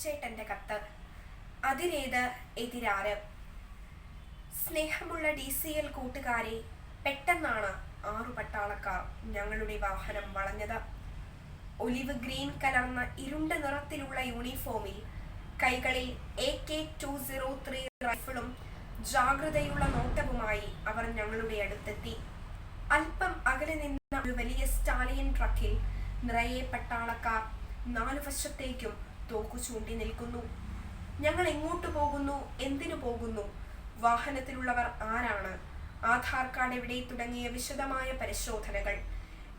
കൊച്ചേട്ടന്റെ കത്ത്. അതിനേത് എതിരാര് സ്നേഹമുള്ള D C L കൂട്ടുകാരെ പെട്ടെന്നാണ് ആറു പട്ടാളക്കാർ ഞങ്ങളുടെ വാഹനം വളഞ്ഞത്. ഒലിവ് ഗ്രീൻ കലർന്ന ഇരുണ്ട നിറത്തിലുള്ള യൂണിഫോമിൽ കൈകളിൽ A K two zero three റൈഫിളും ജാഗ്രതയുള്ള നോട്ടവുമായി അവർ ഞങ്ങളുടെ അടുത്തെത്തി. അല്പം അകലെ നിന്ന ഒരു വലിയ സ്റ്റാലിയൻ ട്രക്കിൽ നിറയെ പട്ടാളക്കാർ നാലു വശത്തേക്കും തോക്കു ചൂണ്ടി നിൽക്കുന്നു. ഞങ്ങൾ എങ്ങോട്ട് പോകുന്നു? എന്തിനു പോകുന്നു? വാഹനത്തിലുള്ളവർ ആരാണ്? ആധാർ കാർഡ് എവിടെ തുടങ്ങിയ വിശദമായ പരിശോധനകൾ.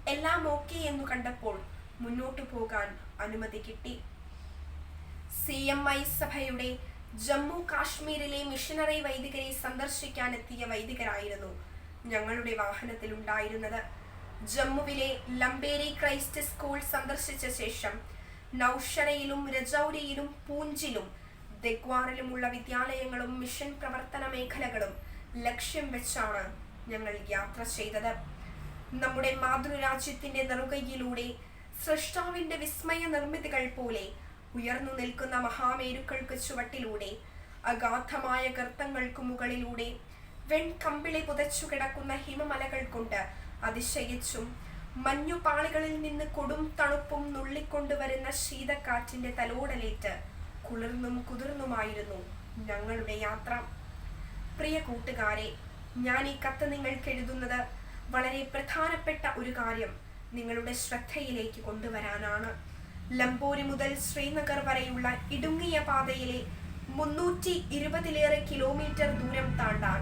എല്ലാം ഓക്കെ എന്നു കണ്ടപ്പോൾ മുന്നോട്ടു പോകാൻ അനുമതി കിട്ടി. സി എം ഐ സഭയുടെ ജമ്മു കാശ്മീരിലെ മിഷനറി വൈദികരെ സന്ദർശിക്കാനെത്തിയ വൈദികരായിരുന്നു ഞങ്ങളുടെ വാഹനത്തിൽ ഉണ്ടായിരുന്നത് ജമ്മുവിലെ ലംബേരി ക്രൈസ്റ്റ് സ്കൂൾ സന്ദർശിച്ച ശേഷം നൌഷറയിലും രജൌരിയിലും പൂഞ്ചിലും ദഗ്വാറിലുമുള്ള വിദ്യാലയങ്ങളും മിഷൻ പ്രവർത്തന മേഖലകളും ലക്ഷ്യം വെച്ചാണ് ഞങ്ങൾ യാത്ര ചെയ്തത്. നമ്മുടെ മാതൃരാജ്യത്തിന്റെ നെറുകയിലൂടെ സൃഷ്ടാവിന്റെ വിസ്മയ നിർമ്മിതികൾ പോലെ ഉയർന്നു നിൽക്കുന്ന മഹാമേരുക്കൾക്ക് ചുവട്ടിലൂടെ അഗാധമായ ഗർത്തങ്ങൾക്ക് മുകളിലൂടെ വെൺകമ്പിളി പുതച്ചു കിടക്കുന്ന ഹിമമലകൾ കൊണ്ട് അതിശയിച്ചും മഞ്ഞുപാളികളിൽ നിന്ന് കൊടും തണുപ്പും നുള്ളിക്കൊണ്ടുവരുന്ന ശീതക്കാറ്റിന്റെ തലോടലേറ്റ് കുളിർന്നും കുതിർന്നുമായിരുന്നു ഞങ്ങളുടെ യാത്ര. പ്രിയ കൂട്ടുകാരെ ഞാൻ ഈ കത്ത് നിങ്ങൾക്ക് എഴുതുന്നത് വളരെ പ്രധാനപ്പെട്ട ഒരു കാര്യം നിങ്ങളുടെ ശ്രദ്ധയിലേക്ക് കൊണ്ടുവരാനാണ്. ലംബോരി മുതൽ ശ്രീനഗർ വരെയുള്ള ഇടുങ്ങിയ പാതയിലെ മുന്നൂറ്റി ഇരുപതിലേറെ കിലോമീറ്റർ ദൂരം താണ്ടാൻ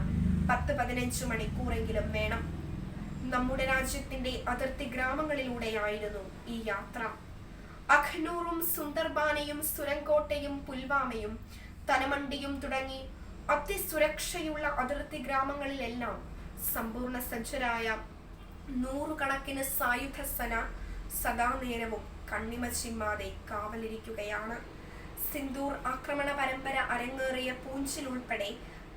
പത്ത് പതിനഞ്ച് മണിക്കൂറെങ്കിലും വേണം. നമ്മുടെ രാജ്യത്തിന്റെ അതിർത്തി ഗ്രാമങ്ങളിലൂടെയായിരുന്നു ഈ യാത്ര. അഖ്നൂറും സുന്ദർബാനയും സുരങ്കോട്ടയും പുൽവാമയും തനമണ്ടിയും തുടങ്ങി അതിസുരക്ഷയുള്ള അതിർത്തി ഗ്രാമങ്ങളിലെല്ലാം സമ്പൂർണ സജ്ജരായ നൂറുകണക്കിന് സായുധ സന സദാ നേരവും കണ്ണിമ കാവലിരിക്കുകയാണ്. സിന്ദൂർ ആക്രമണ പരമ്പര അരങ്ങേറിയ പൂഞ്ചിൽ ഉൾപ്പെടെ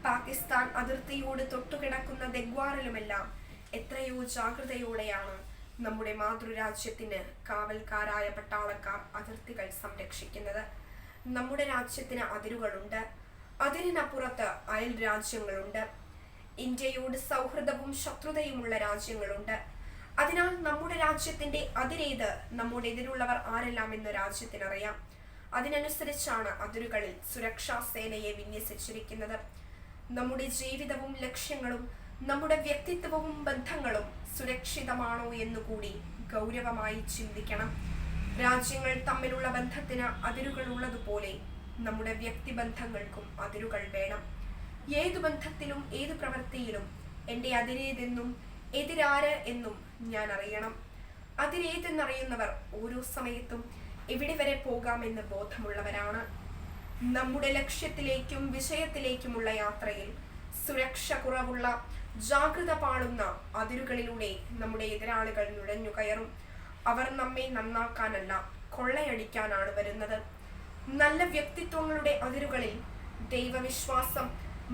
പാകിസ്ഥാൻ അതിർത്തിയോട് തൊട്ടുകിടക്കുന്ന ദഗ്വാറിലുമെല്ലാം എത്രയോ ജാഗ്രതയോടെയാണ് നമ്മുടെ മാതൃരാജ്യത്തിന് കാവൽക്കാരായ പട്ടാളക്കാർ അതിർത്തികൾ സംരക്ഷിക്കുന്നത്. നമ്മുടെ രാജ്യത്തിന് അതിരുകളുണ്ട്. അതിരിനപ്പുറത്ത് അയൽ രാജ്യങ്ങളുണ്ട്. ഇന്ത്യയോട് സൗഹൃദവും ശത്രുതയുമുള്ള രാജ്യങ്ങളുണ്ട്. അതിനാൽ നമ്മുടെ രാജ്യത്തിന്റെ അതിരേത് നമ്മുടെ എതിരുള്ളവർ ആരെല്ലാം എന്ന് രാജ്യത്തിനറിയാം. അതിനനുസരിച്ചാണ് അതിരുകളിൽ സുരക്ഷാ സേനയെ വിന്യസിച്ചിരിക്കുന്നത്. നമ്മുടെ ജീവിതവും ലക്ഷ്യങ്ങളും നമ്മുടെ വ്യക്തിത്വവും ബന്ധങ്ങളും സുരക്ഷിതമാണോ എന്ന് കൂടി ഗൗരവമായി ചിന്തിക്കണം. രാജ്യങ്ങൾ തമ്മിലുള്ള ബന്ധത്തിന് അതിരുകൾ ഉള്ളതുപോലെ നമ്മുടെ വ്യക്തിബന്ധങ്ങൾക്കും അതിരുകൾ വേണം. ഏതു ബന്ധത്തിലും ഏതു പ്രവൃത്തിയിലും എന്റെ അതിരേതെന്നും എതിരാര് എന്നും ഞാൻ അറിയണം. അതിരേതെന്നറിയുന്നവർ ഓരോ സമയത്തും എവിടെ വരെ പോകാമെന്ന് ബോധമുള്ളവരാണ്. നമ്മുടെ ലക്ഷ്യത്തിലേക്കും വിഷയത്തിലേക്കുമുള്ള യാത്രയിൽ സുരക്ഷ കുറവുള്ള ജാഗ്രത പാളുന്ന അതിരുകളിലൂടെ നമ്മുടെ എതിരാളികൾ നുഴഞ്ഞു കയറും. അവർ നമ്മെ നന്നാക്കാനല്ല കൊള്ളയടിക്കാനാണ് വരുന്നത്. നല്ല വ്യക്തിത്വങ്ങളുടെ അതിരുകളിൽ ദൈവവിശ്വാസം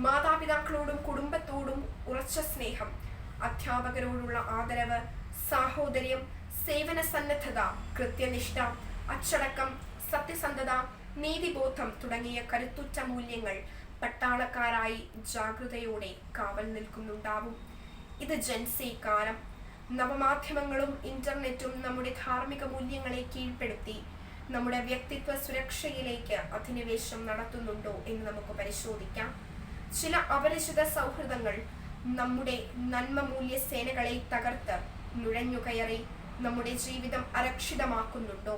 മാതാപിതാക്കളോടും കുടുംബത്തോടും ഉറച്ച സ്നേഹം അധ്യാപകരോടുള്ള ആദരവ് സാഹോദര്യം സേവന സന്നദ്ധത കൃത്യനിഷ്ഠ അച്ചടക്കം സത്യസന്ധത നീതിബോധം തുടങ്ങിയ കരുത്തുറ്റ മൂല്യങ്ങൾ പട്ടാളക്കാരായി ജാഗ്രതയോടെ കാവൽ നിൽക്കുന്നുണ്ടാവും. ഇത് ജൻസി കാലം നവമാധ്യമങ്ങളും ഇന്റർനെറ്റും നമ്മുടെ ധാർമ്മിക മൂല്യങ്ങളെ കീഴ്പ്പെടുത്തി നമ്മുടെ വ്യക്തിത്വ സുരക്ഷയിലേക്ക് അധിനിവേശം നടത്തുന്നുണ്ടോ എന്ന് നമുക്ക് പരിശോധിക്കാം. ചില അപരിചിത സൗഹൃദങ്ങൾ നമ്മുടെ നന്മ മൂല്യ സേനകളെ തകർത്ത് നുഴഞ്ഞുകയറി നമ്മുടെ ജീവിതം അരക്ഷിതമാക്കുന്നുണ്ടോ?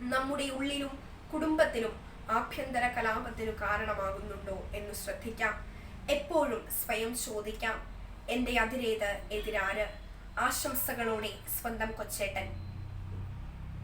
നമ്മുടെ ഉള്ളിലും കുടുംബത്തിലും ആഭ്യന്തര കലാപത്തിനു കാരണമാകുന്നുണ്ടോ എന്ന് ശ്രദ്ധിക്കാം. എപ്പോഴും സ്വയം ചോദിക്കാം. എന്റെ അതിരേത് എതിരാര് ആശംസകളോടെ സ്വന്തം കൊച്ചേട്ടൻ.